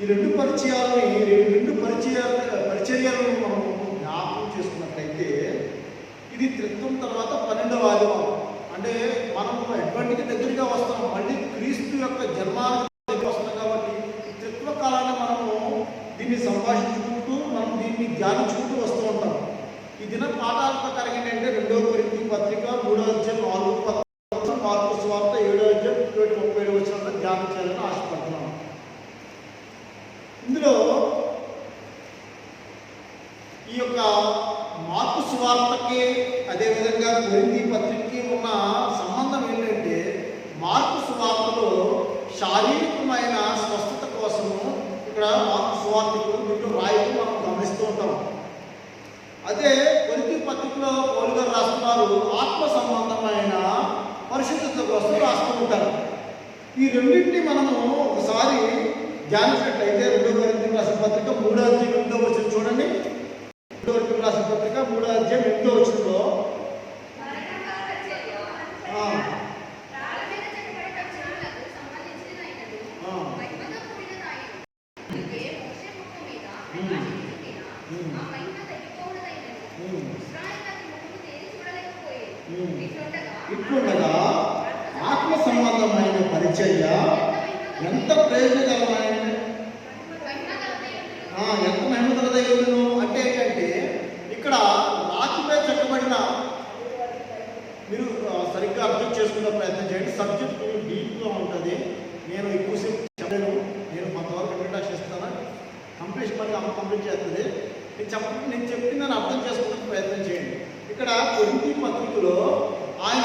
ఈ రెండు పరిచయాలని రెండు పరిచయాల పరిచర్యాలను మనం జ్ఞాపకం చేసుకున్నట్లయితే ఇది త్రిత్వం తర్వాత పన్నెండవ ఆదివారం. అంటే మనం ఎటువంటికి దగ్గరగా వస్తాం మళ్ళీ క్రీస్తు యొక్క జన్మానికి వస్తాం కాబట్టి త్రిత్వ కాలాన్ని మనము దీన్ని సంభాషించుకుంటూ మనం దీన్ని ధ్యానించుకుంటూ వస్తూ ఉంటాం. ఈ దిన పాఠాల ప్రకారం ఏంటంటే రెండవ పత్రిక మూడవ అధ్యాయం నాలుగు ఒక రాస్తూ ఉంటారు ఈ రెండింటిని మనము ఒకసారి ధ్యానించినట్లయితే రెండో గారి రాసిన పత్రిక మూడో జీవితంలో వచ్చి చూడండి. ఎనిమిది పత్రికలో ఆయన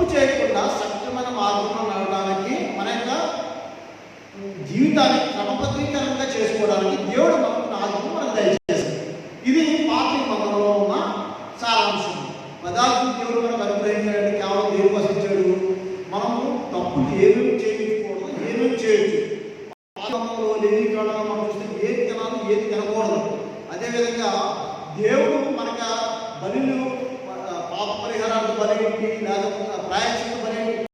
తప్పు చేయకుండా సత్యమైన మార్గంలో నడవడానికి మన యొక్క జీవితాన్ని క్రమబద్ధీకరంగా చేసుకోవడానికి దేవుడు మనం నాలుగు మనం దయచేసి ఇది పాత్ర మందంలో ఉన్న సారాంశం. పదార్థం దేవుడు మనకు అనుగ్రహించాడు కేవలం దేవుడు వసించాడు మనము తప్పులు ఏమేమి చేయకూడదు ఏమేమి చేయొచ్చు? లేని కాలంలో మనం చూస్తే ఏది తినాలి ఏది తినకూడదు. అదేవిధంగా దేవుడు మనకు బలు పాప పరిహారాలు పని ఏంటి లేకపోతే ప్రాయశ్చిత పని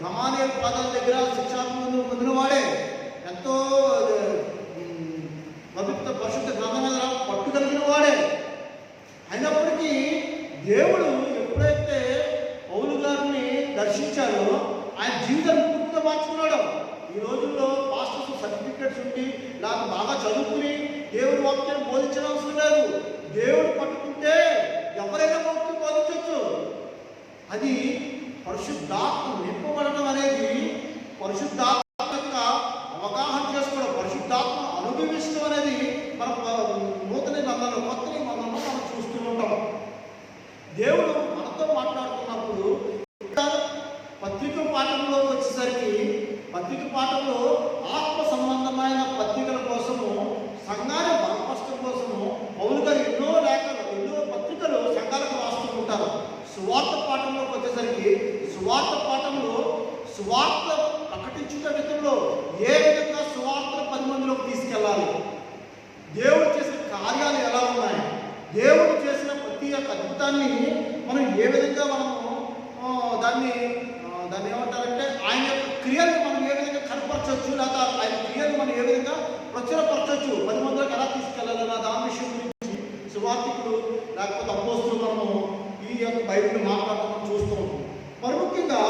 గమానే పాదాల దగ్గర శిక్షాత్మను పొందిన వాడే ఎంతో ఉమ్, పవిత్ర పరిశుద్ధ గ్రంథం పట్టు కలిగిన వాడే. అయినప్పటికీ దేవుడు ఎప్పుడైతే పౌలు గారిని దర్శించారో ఆయన జీవితాన్ని పూర్తిగా మార్చుకున్నాడు. ఈ రోజుల్లో పాస్టర్స్ సర్టిఫికెట్స్ ఉండి నాకు బాగా చదువుకుని దేవుడు వాక్యాన్ని బోధించడం అవసరం లేదు. దేవుడు పట్టుకుంటే ఎవరైనా వాక్యం బోధించవచ్చు. అది పరిశుద్ధాత్మ నింపబడటం అనేది పరిశుద్ధాత్మ యొక్క అవగాహన చేసుకోవడం పరిశుద్ధాత్మ అనుభవించడం అనేది మనం నూతన నిబంధనలు కొత్త నిబంధనలు మనం చూస్తూ ఉంటాం. దేవుడు మనతో మాట్లాడుతున్నప్పుడు పత్రిక పాఠంలో వచ్చేసరికి పత్రిక పాఠంలో సువార్త పాఠంలోకి వచ్చేసరికి సువార్త పాఠంలో సువార్త ప్రకటించుట విధంలో ఏ విధంగా సువార్త పది మందిలోకి తీసుకెళ్ళాలి? దేవుడు చేసిన కార్యాలు ఎలా ఉన్నాయి? దేవుడు చేసిన ప్రతి ఒక్క అద్భుతాన్ని మనం ఏ విధంగా మనము దాన్ని దాన్ని ఏమంటారంటే ఆయన యొక్క క్రియలు మనం ఏ విధంగా కనపరచవచ్చు? లేదా ఆయన క్రియలు మనం ఏ విధంగా ప్రచురపరచవచ్చు? పది మందిలోకి ఎలా తీసుకెళ్ళాలన్న దాని విషయం గురించి సువార్థికులు లేకపోతే అపోస్తులు మనము ఈ యొక్క బైబిల్ మాట్లాడటం చూస్తూ ఉంటాం. మరి ముఖ్యంగా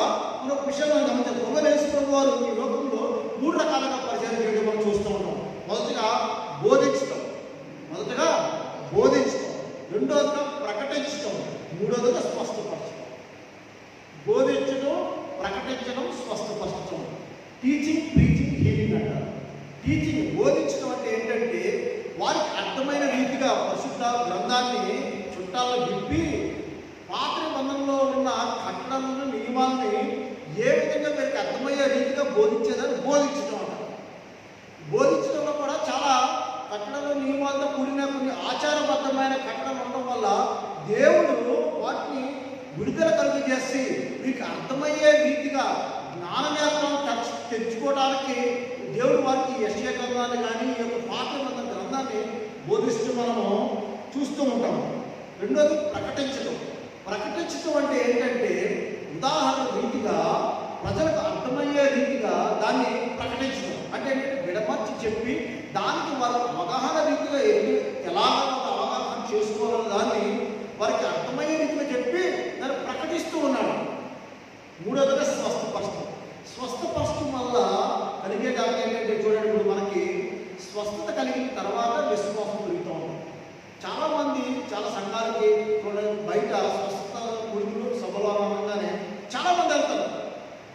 మనం ఒక విషయం గమనించాలి వారు ఈ లోకంలో మూడు రకాలుగా పరిచయం చేయడం మనం చూస్తూ ఉంటాం. మొదటిగా బోధించడం మొదటగా బోధించడం రెండోదిగా ప్రకటించడం మూడోదిగా స్పష్టపరచడం బోధించడం ప్రకటించడం స్పష్టపరచడం టీచింగ్ ప్రీచింగ్ హీలింగ్ అంటారు. టీచింగ్ బోధించడం అంటే ఏంటంటే వారికి అర్థమైన రీతిగా పరిశుద్ధ గ్రంథాన్ని చుట్టాల్లో విప్పి పాత్రి బంధంలో ఉన్న కట్టడాలను నియమాలని ఏ విధంగా వీరికి అర్థమయ్యే రీతిగా బోధించేదని బోధించడం అంటారు. బోధించడంలో కూడా చాలా కట్టడలు నియమాలతో కూడిన కొన్ని ఆచారబద్ధమైన కట్టడలు ఉండడం వల్ల దేవుడు వాటిని విడుదల కలుగజేసి మీకు అర్థమయ్యే రీతిగా జ్ఞాననేత్రం తెచ్చు తెచ్చుకోవడానికి దేవుడు వారికి యశ్య గ్రంథాన్ని కానీ ఈ యొక్క పాత్ర గ్రంథాన్ని బోధిస్తూ మనము చూస్తూ ఉంటాము. రెండోది ప్రకటించడం ప్రకటించడం అంటే ఏంటంటే ఉదాహరణ రీతిగా ప్రజలకు అర్థమయ్యే రీతిగా దాన్ని ప్రకటించడం. అంటే విడమర్చి చెప్పి దానికి వారు అవగాహన రీతిగా ఎలా అవగాహన చేసుకోవాలని దాన్ని వారికి అర్థమయ్యే రీతిగా చెప్పి దాన్ని ప్రకటిస్తూ ఉన్నాడు. మూడోదిగా స్వస్థపరచడం స్వస్థపరచడం వల్ల కలిగే దానికి ఏంటంటే చూడండి ఇప్పుడు మనకి స్వస్థత కలిగిన తర్వాత విశ్వాసం పెరుగుతూ ఉంటుంది చాలా మంది చాలా సంఘాలకి చూడండి బయట స్వస్థత గురుకులు సభలో అనగానే చాలా మంది వెళ్తారు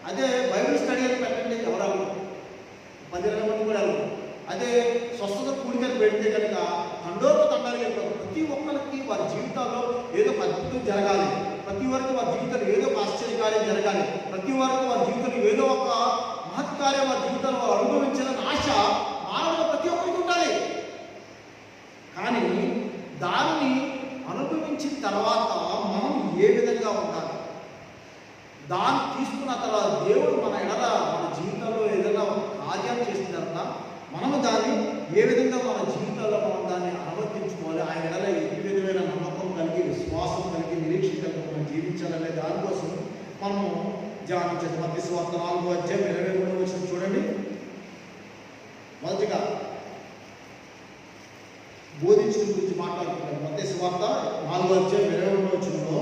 అదే బైబిల్ స్టడీ అని పెట్టండి ఎవరు వెళ్ళరు పది ఇరవై మంది కూడా వెళ్ళరు అదే స్వస్థత కూడికలు పెడితే కనుక తండోపు తండాలు ప్రతి ఒక్కరికి వారి జీవితాల్లో ఏదో ఒక అద్భుతం జరగాలి. ప్రతి వారికి వారి జీవితంలో ఏదో ఒక ఆశ్చర్యకార్యం జరగాలి. ప్రతి వారికి వారి జీవితంలో ఏదో ఒక మహత్కార్యం వారి జీవితంలో వారు అనుభవించాలని ఆశ మానవులు ప్రతి ఒక్కరికి ఉండాలి. కానీ దాన్ని అనుభవించిన తర్వాత మనం ఏ విధంగా ఉండాలి? దాన్ని తీసుకున్న తర్వాత దేవుడు మన ఎడల మన జీవితంలో ఏదైనా కార్యం చేసిన తర్వాత మనము దాన్ని ఏ విధంగా మన జీవితంలో మనం దాన్ని అనువర్తించుకోవాలి ఆయన ఎడల ఏ విధమైన నమ్మకం కలిగి విశ్వాసం కలిగి నిరీక్షణ కలిగి మనం జీవించాలనే దానికోసం మనము ధ్యానించాలి మధ్య స్వార్థ నాలుగో అధ్యాయం ఇరవై మూడు వచ్చిన చూడండి. మొదటిగా బోధించడం గురించి మాట్లాడుతున్నాం మధ్య స్వార్థ నాలుగో అధ్యాయం ఇరవై మూడు వచ్చినలో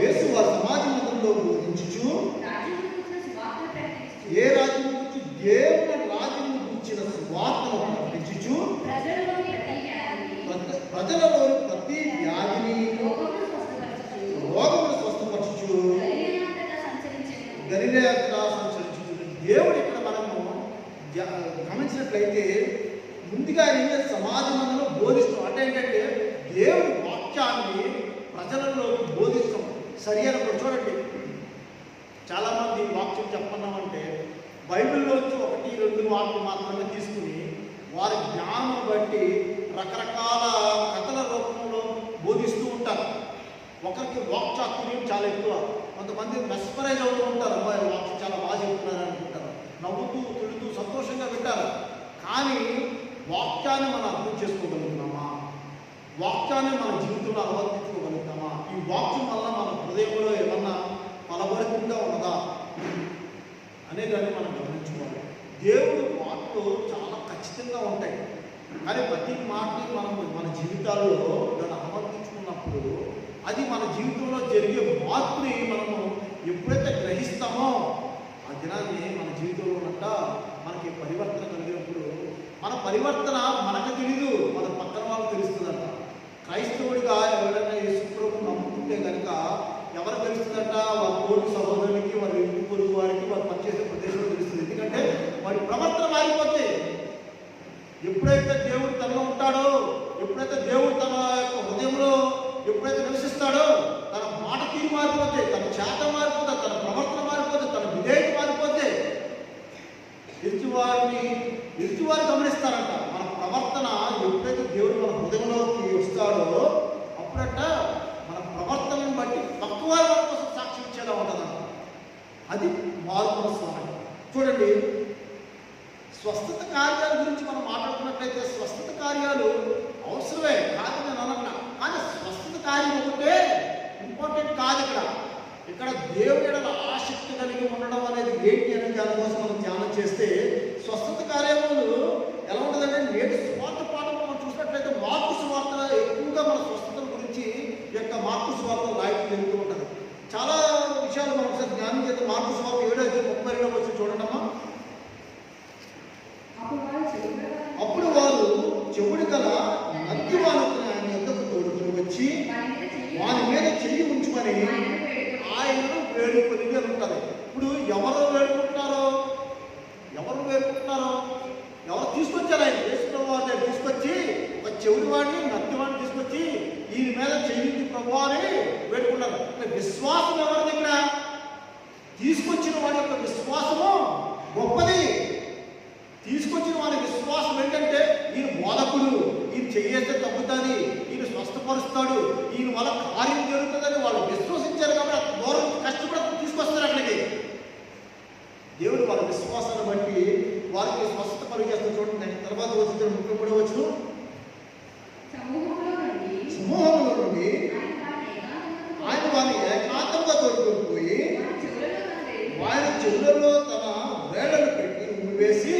యేసు వారి సమాజ మతంలో బోధించుచు ఏ రాజ్యం గురించి దేవుని రాజ్యం గురించిన స్వార్థను ప్రకటించుచు ప్రజ- ప్రజలలోని ప్రతి వ్యాధిని రోగమును స్వస్థపరచుచు గలిలేయత్రా సంచరించుచు దేవుడు ఇక్కడ మనము జ- గమనించినట్లయితే ముందుగా ఏం చేస్తే సమాజ మందులో బోధిస్తాం అంటే ఏంటంటే దేవుడి వాక్యాన్ని ప్రజలలో బోధిస్తాం సరి అయినప్పుడు చూడండి చాలామంది వాక్యం చెప్పన్నామంటే బైబిల్లోంచి ఒకటి రెండు వాక్యం మాత్రమే తీసుకుని వారి ఒకరికి వాక్ రకరకాల చాలా ఎక్కువ. కొంతమంది మెస్పరైజ్ అవుతూ ఉంటారు అబ్బాయి వాక్ చాలా బాగా చెప్తున్నారు అనుకుంటారు నవ్వుతూ తుడుతూ సంతోషంగా వింటారు. కానీ వాక్యాన్ని మనం అర్థం చేసుకోగలుగుతున్నామా వాక్యాన్ని మన జీవితంలో అనువర్తించుకోగలుగుతామా ఈ వాక్యం వల్ల మన హృదయంలో ఏమన్నా ఫలభరితంగా ఉన్నదా? అనేదాన్ని మనం గమనించుకోవాలి. దేవుడు మాటలు చాలా ఖచ్చితంగా ఉంటాయి. కానీ ప్రతి మాటని మనం మన జీవితాల్లో దాన్ని అనువర్తించుకున్నప్పుడు అది మన జీవితంలో జరిగే మార్పుని మనము ఎప్పుడైతే గ్రహిస్తామో ఆ దినాన్ని మన జీవితంలో ఉన్నట్ట మనకి పరివర్తన కలిగినప్పుడు మన పరివర్తన మనకు తెలీదు మన పక్కన వాళ్ళు తెలుస్తుందంట. క్రైస్తవుడిగా ఎవరైనా యేసుప్రభు నమ్ముకుంటే కనుక ఎవరు తెలుస్తుందంట? వారి కోటి సహోదరునికి వారి ఇంటి పొరుగు వారికి వారు పనిచేసే ప్రదేశంలో తెలుస్తుంది. ఎందుకంటే వారి ప్రవర్తన మారిపోతే ఎప్పుడైతే దేవుడు తనలో ఉంటాడో చెవులలో తన వేళ్ళను పెట్టి వేసి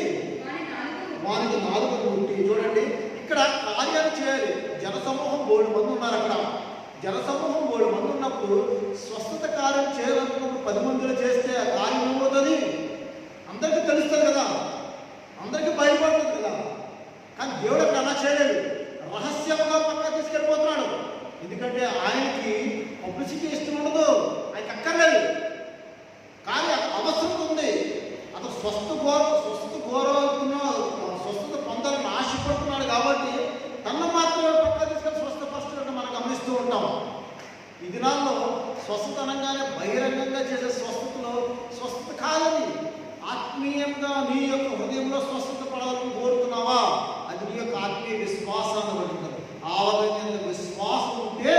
వారి నాలుగు వారికి నాలుగు ఉంటి చూడండి ఇక్కడ కార్యాలు చేయాలి. జనసమూహం బోడు మంది ఉన్నారు అక్కడ. జనసమూహం బోడు మంది ఉన్నప్పుడు స్వస్థత కార్యం చేయాలనుకున్నప్పుడు పది మందిలో చేస్తే ఆ కార్యం ఏమవుతుంది? అందరికీ తెలుస్తుంది కదా. అందరికీ బయటపడుతుంది కదా. కానీ దేవుడు అక్కడ అలా చేయలేదు. రహస్యంగా పక్క తీసుకెళ్ళిపోతున్నాడు. ఎందుకంటే ఆయనకి పబ్లిసిటీ ఇష్టం ఉండదు. ఆయనకి అక్కర్లేదు. కానీ అవసరం ఉంది. అతను స్వస్థ గౌరవ స్వస్థత గౌరవం స్వస్థత పొందాలని ఆశపడుతున్నాడు కాబట్టి తను మాత్రమే పక్క తీసుకొని స్వస్థపరుస్తున్నట్టు మనం గమనిస్తూ ఉంటాం. ఈ దినాల్లో స్వస్థత అనగానే బహిరంగంగా చేసే స్వస్థతలో స్వస్థత కాదని ఆత్మీయంగా నీ యొక్క హృదయంలో స్వస్థత పడాలని కోరుతున్నావా? అది నీ యొక్క ఆత్మీయ విశ్వాసాన్ని పడుతుంది ఆ విధంగా విశ్వాసం ఉంటే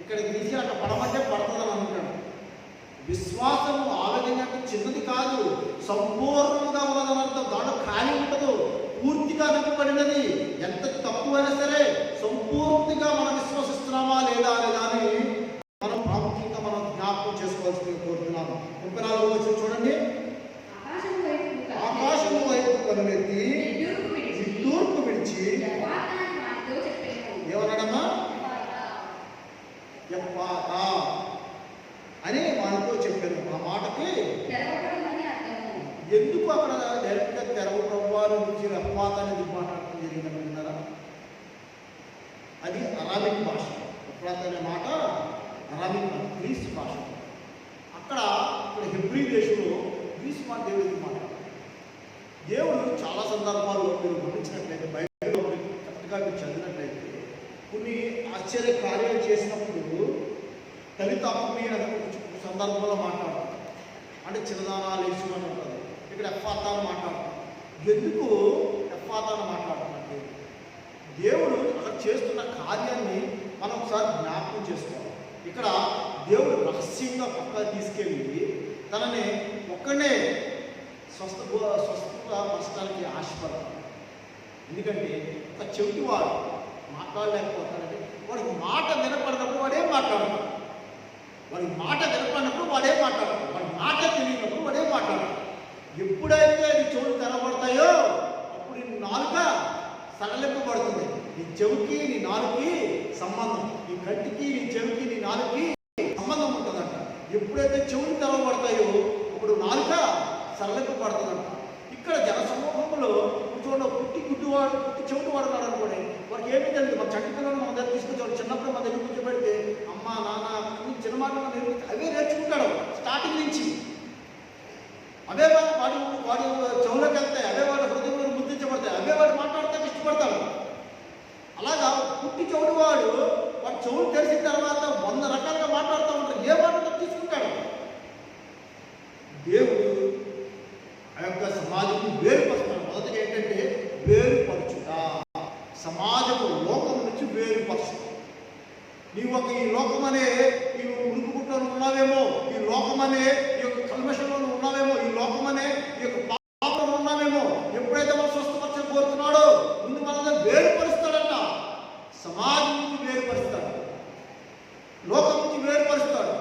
ఇక్కడ తీసి అక్కడ పడమంటే పడుతుంది విశ్వాసము ఆ విధంగా అంటే చిన్నది కాదు. సంపూర్ణంగా ఉన్నదని అర్థం. దాంట్లో ఖాళీ ఉండదు. పూర్తిగా నింపబడినది ఎంత తక్కువైనా సరే సంపూర్తిగా మనం విశ్వసిస్తున్నామా లేదా అనే దాన్ని మనం ప్రాముఖ్యంగా మనం జ్ఞాపకం చేసుకోవాల్సింది కోరుతున్నాను. ముప్పై నాలుగు వచ్చి చూడండి. ఆకాశం వైపు ఆకాశము వైపు కనులెత్తి తూర్పు విడిచి. ఏమన్నాడమ్మా? ఎప్పాత అని వారితో చెప్పారు ఆ మాటకి. ఎందుకు అక్కడ డైరెక్ట్గా తెరవ ప్రభువారు నుంచి రహ్మాత అనేది మాట్లాడటం జరిగిందని విన్నారా? అది అరాబిక్ భాష. రహ్మాత అనే మాట అరాబిక్ భాష, గ్రీస్ భాష. అక్కడ ఇక్కడ హెబ్రీ దేశంలో గ్రీస్ మాట దేవుడికి మాట దేవుడు చాలా సందర్భాల్లో మీరు గమనించినట్లయితే మీరు కరెక్ట్గా మీరు చదివినట్లయితే కొన్ని ఆశ్చర్య కార్యాలు చేసినప్పుడు తల్లితాపమి అనే ఒక సందర్భంలో మాట్లాడతారు. అంటే చిన్నదానాలు లేచి అని ఉంటుంది. ఇక్కడ ఎఫ్ఆతా అని ఎందుకు ఎఫ్ఆతా అని దేవుడు అక్కడ చేస్తున్న కార్యాన్ని మనం ఒకసారి జ్ఞాపకం చేసుకోవాలి. ఇక్కడ దేవుడు రహస్యంగా పక్క తీసుకెళ్ళి తనని ఒక్కనే స్వస్థ స్వస్థత పరచడానికి ఎందుకంటే ఒక చెవిటివాడు మాట్లాడలేకపోతాడంటే వాడికి మాట వినపడినప్పుడు వాడేం మాట్లాడతాడు? వాడికి మాట వినపడినప్పుడు వాడే మాట్లాడతాడు. వాడి మాట తెలియనప్పుడు వాడే మాట్లాడతాడు. ఎప్పుడైతే నీ చెవులు తెరబడతాయో అప్పుడు నీ నాలుక సడలింపబడుతుంది. నీ చెవికి నీ నాలుకి సంబంధం. నీ కంటికి నీ చెవికి నీ నాలుకి సంబంధం ఉంటుందంట. ఎప్పుడైతే చెవులు తెరవబడతాయో అప్పుడు నాలుక సడలింపబడుతుందంట. ఇక్కడ జనసమూహంలో చూడండి పుట్టి గుడ్డువాడు పుట్టి చెవిటి వాడు అనుకోండి. వారికి ఏమీ తెలియదు. మన చంటి పిల్లలు మన దగ్గర తీసుకొచ్చాడు చిన్నప్పుడు మన దగ్గర కూర్చోబెడితే దుర్మార్గంగా చిన్న అవే నేర్చుకుంటాడు స్టార్టింగ్ నుంచి. అవే వాడు వాడు చెవులకు వెళ్తాయి అవే వాడు హృదయంలో ముద్రించబడతాయి అవే వాడు మాట్లాడతానికి ఇష్టపడతాడు అలాగా పుట్టి చెవుడు వాడు వాడు చెవులు తెరిచిన తర్వాత వంద రకాలుగా మాట్లాడుతూ ఉంటాడు ఏ మాట తీసుకుంటాడు దేవుడు ఆ యొక్క సమాజాన్ని వేరుపరుస్తాడు మొదటిగా ఏంటంటే వేరుపరచుట సమాజము లోకం నుంచి వేరుపరచుట నీవు ఒక ఈ లోకం అనే ఈ ఉరుకుపుట్లో ఉన్నావేమో ఈ లోకం అనే ఈ యొక్క కల్మషంలో ఉన్నావేమో ఈ లోకం అనే ఈ యొక్క పాపంలో ఉన్నావేమో ఎప్పుడైతే మనం స్వస్థపరచ కోరుతున్నాడో ముందు మనల్ని వేరుపరుస్తాడంట సమాజం నుంచి వేరుపరుస్తాడు లోకం నుంచి వేరుపరుస్తాడు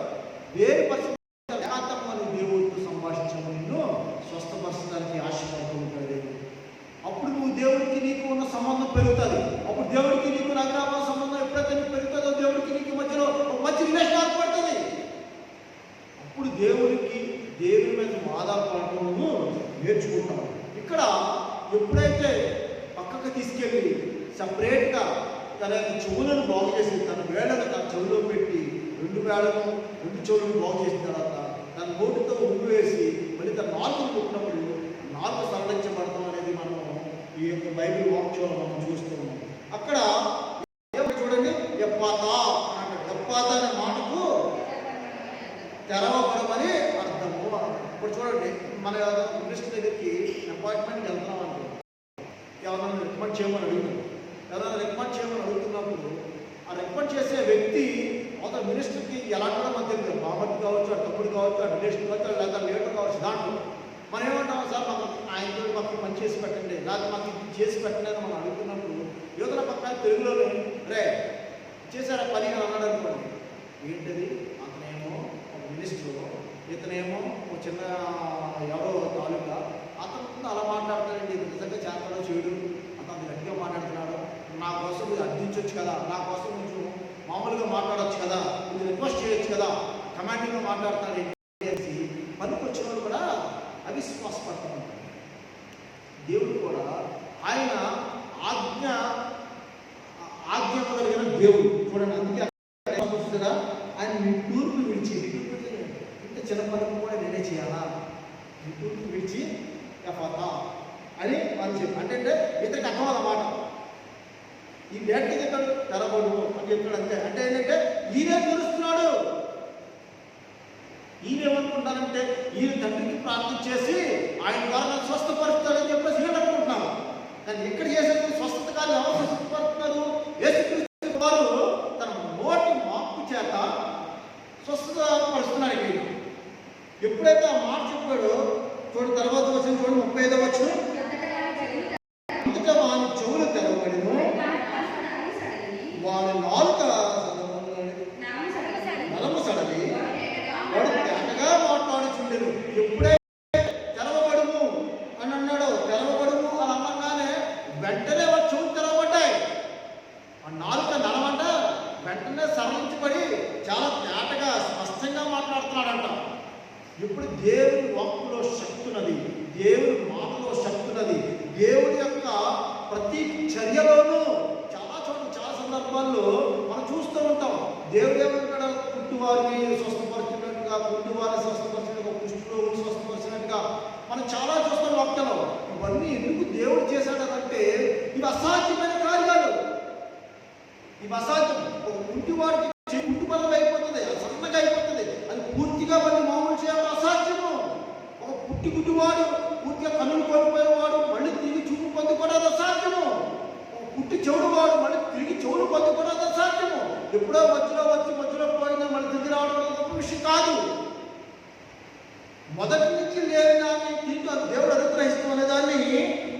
వేరుపరిచి ఏకాంతమని దేవుడితో నిన్ను స్వస్థపరచడానికి ఆశపడుతూ ఉంటాడు దేవుడు. అప్పుడు నువ్వు దేవుడికి నీకు ఉన్న సంబంధం పెరుగుతుంది. అప్పుడు దేవుడికి నీకు నగరామ సంబంధం ఎప్పుడైతే నీకు పెరుగుతుందో దేవుడికి నీకు మధ్యలో ఒక మంచి రిలేషన్ ఏర్పడుతుంది అప్పుడు దేవుడికి దేవుని మీద ఆధారపడటము నేర్చుకుంటాం ఇక్కడ ఎప్పుడైతే పక్కకు తీసుకెళ్ళి సపరేట్గా తన యొక్క చెవులను బాగు చేసి తన వేళను తన చెవులో పెట్టి రెండు వేళను రెండు చెవులను బాగు చేసిన తర్వాత తన నోటితో ఉమ్మి వేసి మళ్ళీ తన నాలుగు పుట్టినప్పుడు నాలుగు సరళించబడతాం అనేది మనం ఈ యొక్క బైబిల్ వాక్యంలో మనం చూస్తున్నాం అక్కడ ఏమో చూడండి ఎప్పాత అని అంటాడు ఎప్పాత అనే మాటకు తెరవబడమని అర్థము అన్నాడు. ఇప్పుడు చూడండి మన మినిస్టర్ దగ్గరికి అపాయింట్మెంట్ వెళ్తున్నాం అనుకో ఎవరైనా రికమెండ్ చేయమని అడుగుతాం ఎవరైనా రికమెండ్ చేయమని అడుగుతున్నప్పుడు ఆ రికమెండ్ చేసే వ్యక్తి ఒక మినిస్టర్కి ఎలా కూడా మనకు తెలియదు బాబట్టి కావచ్చు ఆ తమ్ముడు కావచ్చు రిలేషన్ కావచ్చు లేదా లీడర్ కావచ్చు దాంట్లో మనం ఏమంటాం సార్ మాకు ఆయనతో మాకు పని చేసి పెట్టండి లేదా మాకు ఇది చేసి పెట్టండి అని మనం అడుగుతున్నప్పుడు యువతల పక్కన తెలుగులోనే రే చేశారా పని? అని అన్నాడు అనుకోండి. ఏంటది? అతనేమో ఒక మినిస్టర్ ఇతనేమో ఒక చిన్న ఎవరో తాలూకా అతను ముందు అలా మాట్లాడతాడండి ఇది నిజంగా చేస్తాడో చేయడు అతను గట్టిగా మాట్లాడుతున్నాడు నా కోసం ఇది అర్థించవచ్చు కదా నా కోసం కొంచెం మామూలుగా మాట్లాడవచ్చు కదా ఇది రిక్వెస్ట్ చేయొచ్చు కదా కమాండింగ్గా మాట్లాడతాడు అనేసి పనికి వచ్చిన వాళ్ళు కూడా అవిశ్వాసపడతా ఉంటారు దేవుడు కూడా ఆయన ఆజ్ఞ ఆజ్ఞ కలిగిన దేవుడు. చూడండి అందుకే అక్కడ కదా ఆయన మీ తూర్పు విడిచి ఇంత చిన్న పనులు కూడా నేనే చేయాలా? నిటూర్పు విడిచి ఎఫత అని వాళ్ళు చెప్పి అంటే అంటే ఇతనికి అర్థం అన్నమాట ఈ డేట్కి చెప్పాడు? తెరబడు అని చెప్పాడు అంతే. అంటే ఏంటంటే ఈయనే తెలుస్తున్నాడు ఈయన ఏమనుకుంటారంటే ఈయన తండ్రికి ప్రార్థన చేసి ఆయన ద్వారా నన్ను స్వస్థపరుస్తాడని చెప్పేసి నేను అనుకుంటున్నాను కానీ ఇక్కడ చేసేది స్వస్థత కాదు ఎవరు స్వస్థపరుస్తున్నారు యేసుక్రీస్తు వారు తన నోటి మార్పు చేత స్వస్థత పరుస్తున్నాడు ఎప్పుడైతే ఆ మాట చెప్పాడో చూడు తర్వాత వచ్చిన చూడు ముప్పై ఐదో వచ్చిన అంతటా వాని చెవులు తెరవబడిను వాని నాలుక నలము సడలి వాడు తేటగా మాట్లాడుచుండెను ఎప్పుడైతే తెరవబడుము అని అన్నాడో తెరవబడుము అని అనగానే వెంటనే వాడు చెవులు తెరవబడ్డాయి ఆ నాలుక నలమంట వెంటనే సరళించబడి చాలా తేటగా స్పష్టంగా మాట్లాడుతున్నాడంట ఇప్పుడు దేవుని వాక్కులో శక్తి ఉన్నది దేవుని మాటలో శక్తి ఉన్నది దేవుని యొక్క ప్రతి చర్యలోనూ చాలా చోట్ల చాలా సందర్భాల్లో మనం చూస్తూ ఉంటాం. దేవుడు ఏమంటాడు? కుట్టువారిని స్వస్థపరిచినట్టుగా కుట్టువారిని స్వస్థపరిచినట్టుగా కుష్ఠరోగులు స్వస్థపరిచినట్టుగా మనం చాలా చూస్తాం వాక్యంలో ఇవన్నీ ఎందుకు దేవుడు చేశాడనంటే ఇవి అసాధ్యమైన కార్యాలు. ఇవి అసాధ్యం. ఒక కుంటివాడికి చెయ్యి కుంటి పనులు అయిపోతుంది అది సన్నగా అయిపోతుంది అది పూర్తిగా మళ్ళీ మామూలు చేయడం అసాధ్యము ఒక పుట్టి గుడ్డివాడు పూర్తిగా కన్నులు కోల్పోయిన వాడు మళ్ళీ తిరిగి చూపు పొందుకోవడం అది అసాధ్యము ఒక పుట్టి చెవుడు వాడు మళ్ళీ తిరిగి చెవులు పొందుకోవడం అది అసాధ్యము ఎప్పుడో మధ్యలో వచ్చి మధ్యలో పోయినా మన దగ్గర రావడం వల్ల గొప్ప విషయం కాదు. మొదటి నుంచి లేని దాన్ని దీంట్లో దేవుడు అనుగ్రహిస్తూ అనే దాన్ని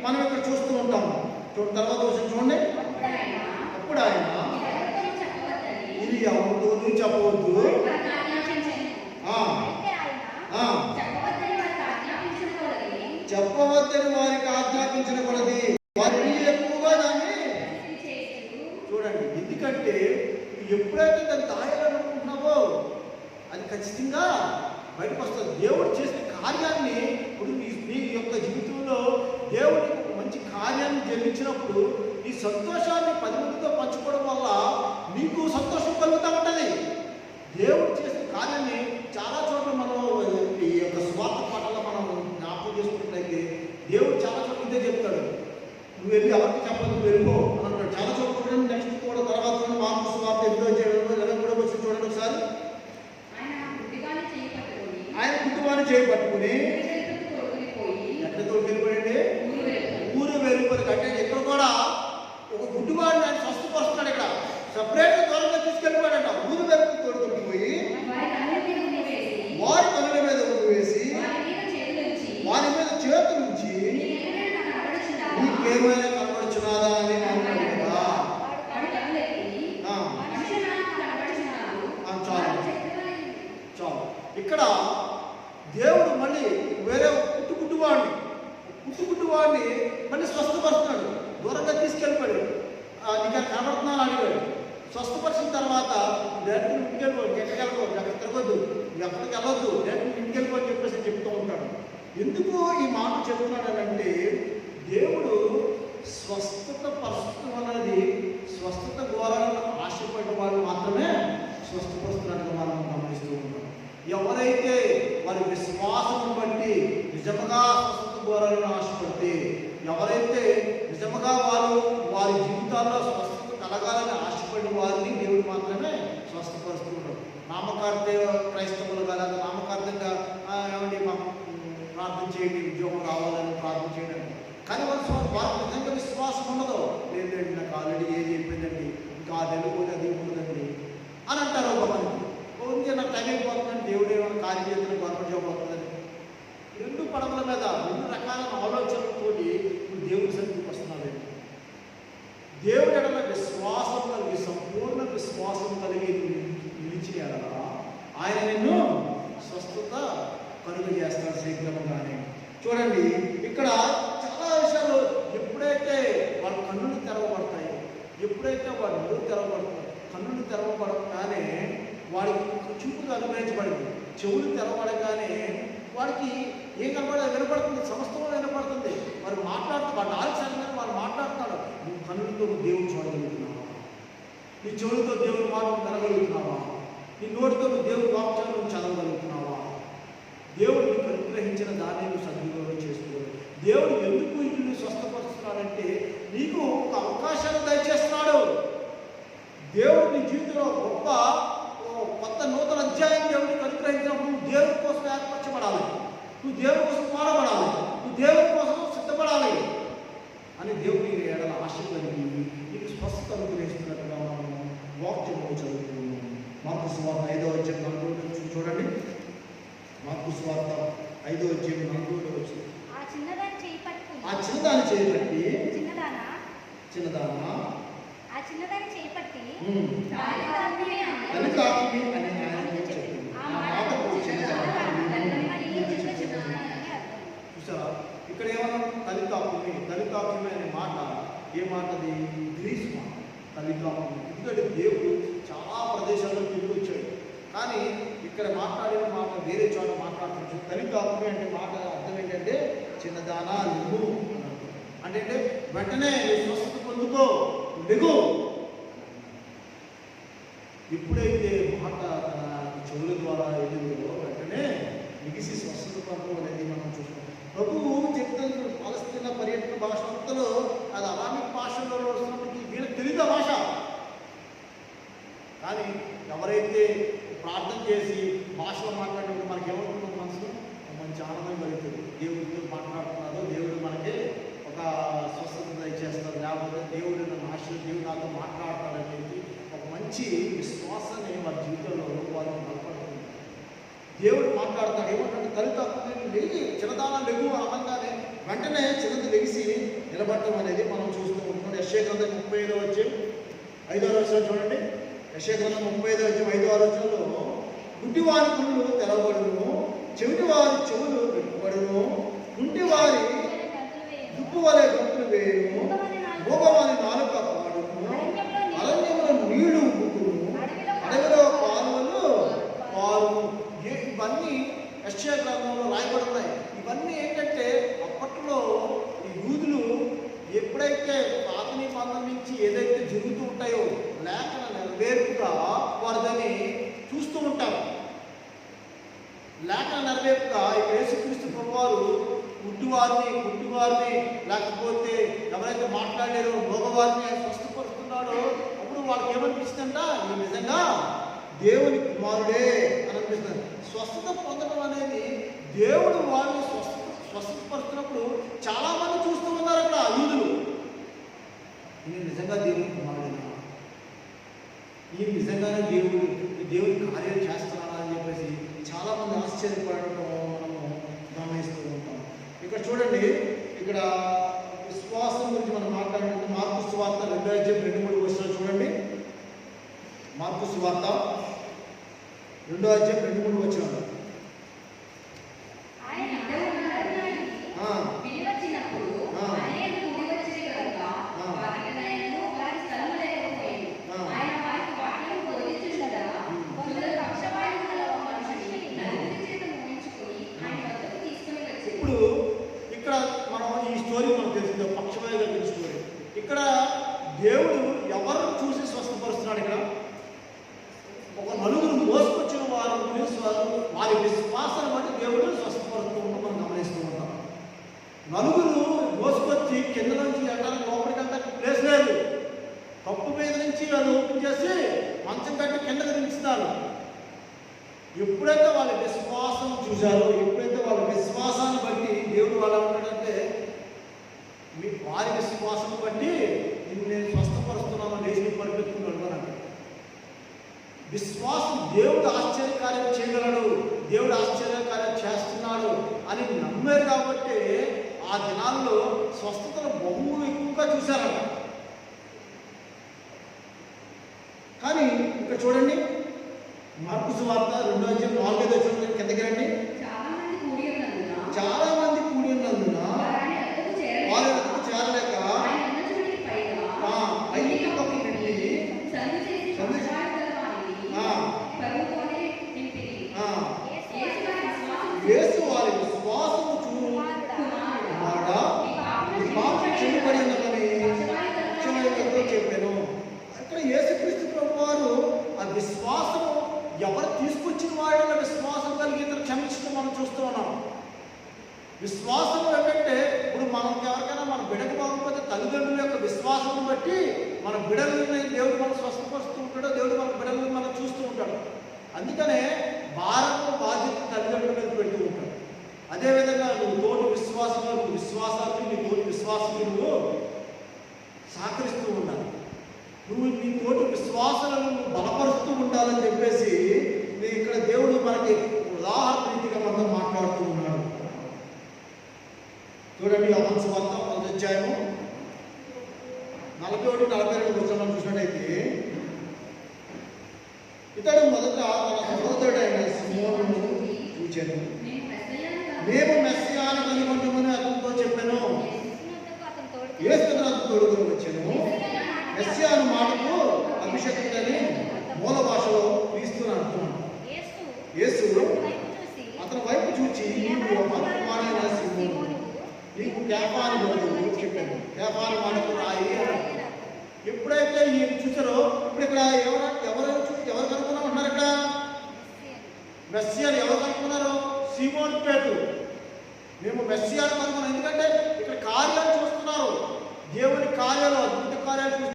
మనం ఇక్కడ చూస్తూ ఉంటాం చూడ తర్వాత వచ్చిన చూడండి. అప్పుడు ఆయన ఇది ఎవరితోనూ చెప్పవద్దు. ఆ, ఆ, చెప్పవద్దని వారికి ఆజ్ఞాపించకూడదు వారిని ఎక్కువగా దాన్ని చూడండి ఎందుకంటే నువ్వు ఎప్పుడైతే దాన్ని దాయాలనుకుంటున్నావో అది ఖచ్చితంగా బయటకు వస్తుంది దేవుడు చేసిన కార్యాన్ని ఇప్పుడు నీ నీ యొక్క జీవితంలో దేవుడు మంచి కార్యాన్ని జరిగించినప్పుడు ఈ సంతోషాన్ని పది మందితో పంచుకోవడం వల్ల నీకు సంతోషం కలుగుతూ ఉంటుంది. దేవుడు చేసిన కార్యాన్ని చాలా చోట్ల మనం ఈ యొక్క స్వార్థ పాటల్లో మనం జ్ఞాపకం చేసుకున్నట్లయితే దేవుడు చాలా చోట్ల ఇదే చెప్తాడు. నువ్వు వెళ్ళి ఎవరికి చెప్పదు వెళ్ళిపో అని అంటాడు చాలా చోట్ల నెక్స్ట్ కూడా తర్వాత మార్పు స్వార్థ ఎంతో చేయడం ఇరవై కూడా వచ్చి చూడండి ఒకసారి. ఆయన కుటుంబాన్ని చేయి పట్టుకుని ఊరికెళ్ళుటకు తోడుకుని పోయి ఎక్కడ తోడుకెళ్ళిపోయండి ఊరు వెళ్ళిపోయి అంటే ఇక్కడ కూడా ఒక గుడ్డివాడిని ఆయన స్వస్థపరుస్తున్నాడు ఇక్కడ. సపరేట్గా దూరంగా తీసుకెళ్ళిపోయాడట. ఊరు వెలుపు తోడుకొని పోయి వారి కన్నుల మీద ఉమ్మివేసి, వారి కనుల మీద ఉమ్ము వేసి వారి మీద చేతులుంచి, వారి మీద చేతులు ఉంచి "నీకెవరైనా నాకు కనబడుచున్నావా?" నీకేమైనా కనబడుచున్నాదా అని అన్నాడు కదా వాడు కన్నులెత్తి, ఆ. "మనుషులు నాకు కనబడుచున్నారు." ఆ, చాలు. వారు చెప్పినవారు, చాలు ఇక్కడ దేవుడు మళ్ళీ వేరే పుట్టుకుట్టు వాడిని పుట్టుకుట్టు వాడిని మళ్ళీ స్వస్థపరుస్తున్నాడు దూరంగా తీసుకెళ్ళిపోయాడు ఆ, నీకు అది కనబడుతున్నాను అడిగాడు స్వస్థపరిచిన తర్వాత డైరెక్ట్ ఇంటికి వెళ్ళిపో ఎక్కడికి వెళ్ళిపో ఎక్కడ తిరగొద్దు ఎక్కడికి వెళ్ళొద్దు డైరెక్ట్ ఇంటికి వెళ్ళిపో అని చెప్పేసి చెప్తూ ఉంటాడు ఎందుకు ఈ మాట చెప్తున్నాడనంటే దేవుడు స్వస్థత పరచడం అనేది స్వస్థత కోరాలని ఆశపడిన వాళ్ళు మాత్రమే స్వస్థపరుస్తున్నట్టుగా మనం గమనిస్తూ ఉంటాం ఎవరైతే వారి విశ్వాసం బట్టి నిజముగా స్వస్థత కోరాలని ఆశపడితే ఎవరైతే నిజముగా వారు వారి జీవితాల్లో స్వస్థత కలగాలని ఆశపడిన వారిని దేవుడు మాత్రమే స్వస్థపరుస్తున్నాడు నామకార్థ క్రైస్తవులు లేదా నామకార్థంగా ఏమండి ప్రార్థన చేయండి ఉద్యోగం రావాలని ప్రార్థన చేయడం. కానీ వాళ్ళు వారికి నిజంగా విశ్వాసం ఉండదు. లేదండి నాకు ఆల్రెడీ ఏది చెప్పిందండి ఇంకా అది వెళ్ళిపోతే అది ఉండదండి అని అంటారు ఒక మంది నాకు టైం అయిపోతుందని దేవుడు ఏమైనా కార్యం చేతులు గవర్నమెంట్ జాబ్ వస్తుందని. రెండు పడవల మీద రెండు రకాల ఆలోచనలతోటి నువ్వు దేవుడి సన్నిధికి వస్తున్నావు దేవుడు విశ్వాసం కలిగి సంపూర్ణ విశ్వాసం కలిగి నిలిచి నిలిచిన ఆయన నిన్ను స్వస్థత కలుగు చేస్తాడు శీఘ్రంగానే చూడండి ఇక్కడ చాలా విషయాలు ఎప్పుడైతే వాళ్ళ కన్నులు తెరవబడతాయి ఎప్పుడైతే వాడి నోరు తెరవబడతాయి కన్నులు తెరవబడగానే వాడికి చూపులు అనుగ్రహించబడింది చెవులు తెరవబడగానే వాడికి ఏం కనబడదు వినపడుతుంది? సమస్తం వినపడుతుంది. వారు మాట్లాడుతూ వాడు ఆలస్యంగా సంగతి వారు మాట్లాడుతున్నాడు. నువ్వు కన్నులతో దేవుడు దేవుని నీ చెవులతో దేవుని మాటలు వినగలుగుతున్నావా నీ నోటితో నువ్వు దేవుని వాక్యాలను చదవగలుగుతున్నావా? దేవుడు నీకు అనుగ్రహించిన దాన్ని నువ్వు సద్వినియోగం చేసుకోవాలి దేవుడు ఎందుకు ఇల్లు స్వస్థపరుస్తున్నాడంటే నీకు ఒక అవకాశాన్ని దయచేస్తున్నాడు. దేవుడు నీ జీవితంలో గొప్ప కొత్త నూతన అధ్యాయం దేవుడికి అనుగ్రహించినప్పుడు నువ్వు దేవుడి కోసం ఏర్పరచబడాలి. నువ్వు దేవుడి కోసం వాడబడాలి నువ్వు దేవుడి కోసం సిద్ధపడాలి. అని దేవుడి ఎడల ఆశ కలిగి నీకు స్వస్థత అనుగ్రహిస్తున్నట్టుగా మార్పు స్వార్థ ఐదో అధ్యాయం నాలుగు వచ్చి చూడండి. మార్పు స్వార్థ ఐదో అధ్యాయం నాలుగు వచ్చి ఆ చిన్నదాన్ని చేయబట్టి చిన్నదానా? ఆ చిన్నదాన్ని చేయి పట్టి. ఉమ్, "దాని తండ్రి అని వెనక ఆకి అని ఆయన చెప్పింది ఆ ఆ మాట మాటకు చిన్నదానా తల్లిని నిజంగా చిన్నదాని అని అర్థం. చూసారా? ఇక్కడ ఏమన్నా తల్లితాపుమి తల్లితాపుమి అనే మాట ఏ మాటది? గ్రీస్ మాట. తల్లితాపుమి ఎందుకంటే దేవుడు చాలా ప్రదేశాల్లో తిరిగి వచ్చాడు. కానీ ఇక్కడ మాట్లాడిన మాట వేరే చోట మాట్లాడుతున్నాడు తల్లితాపుమి అంటే మాట అర్థం ఏంటంటే చిన్నదానా లింగు అంటే వెంటనే స్వస్థత పొందుకో దిగు ఎప్పుడైతే మాట తన చెవుల ద్వారా వెళ్ళిందో వెంటనే మిగిసి స్వస్థత పొందడం అనేది మనం చూస్తాం ప్రభువు చెప్తున్న పాలస్తీన పర్యటన భాష అంతలో అది అలామిక్ భాషల్లో వస్తున్నప్పటికీ వీళ్ళకి తెలియదు భాష. కానీ ఎవరైతే ప్రార్థన చేసి భాషలో మాట్లాడినప్పుడు మనకి ఏమంటుందో మనసు మంచి ఆనందం కలుగుతుంది. దేవుడితో మాట్లాడుతున్నారో దేవుడు మనకి ఒక స్వస్థత దయచేస్తారు. లేకపోతే దేవుడు నన్ను ఆశ్రయ దేవుడు నాతో మాట్లాడతాడనేది ఒక మంచి విశ్వాసాన్ని వారి జీవితంలో రూపాయలు బలపడుతుంది. దేవుడు మాట్లాడతాడు. ఏమంటే తల్లి తప్పు లేచి చిన్నదానం లెగు అనగానే వెంటనే చిన్నది లెగిసి నిలబడటం అనేది మనం చూస్తూ ఉంటున్నాం. యశ్వ గ్రంథం ముప్పై ఐదో వచ్చి ఐదో రోజులు చూడండి. యశగ్రంథం ముప్పై ఐదో వచ్చిన ఐదు ఆలోచనలో గుడ్డివారి గుళ్ళు తెరవబడును చెవిటి వారి చెవులు వెనుకబడును గుంటి వారి దుప్పు వలె గంతులు వేయును గోపవారి నాలుగు వారిని ఆయన స్వస్థపరుస్తున్నాడో అప్పుడు వాళ్ళకి ఏమనిపిస్తుందంట ఈ నిజంగా దేవుని కుమారుడే అని అనిపిస్తుంది. స్వస్థత పొందడం అనేది దేవుడు వారిని స్వస్థ స్వస్థపరుస్తున్నప్పుడు చాలామంది చూస్తూ ఉన్నారు అక్కడ అయూదులు నేను నిజంగా దేవుని కుమారుడు ఈ నిజంగానే దేవుడు దేవుని కార్యం చేస్తున్నారా అని చెప్పేసి చాలామంది ఆశ్చర్యపడటం మనము గమనిస్తూ ఉంటాం. ఇక్కడ చూడండి ఇక్కడ విశ్వాసం గురించి మనం మాట్లాడినప్పుడు మార్పు సువార్త రెండో రెండు మూడు వచ్చిన చూడండి. మార్పు సువార్త రెండో అధ్యాయం రెండు మూడు వచ్చినాడు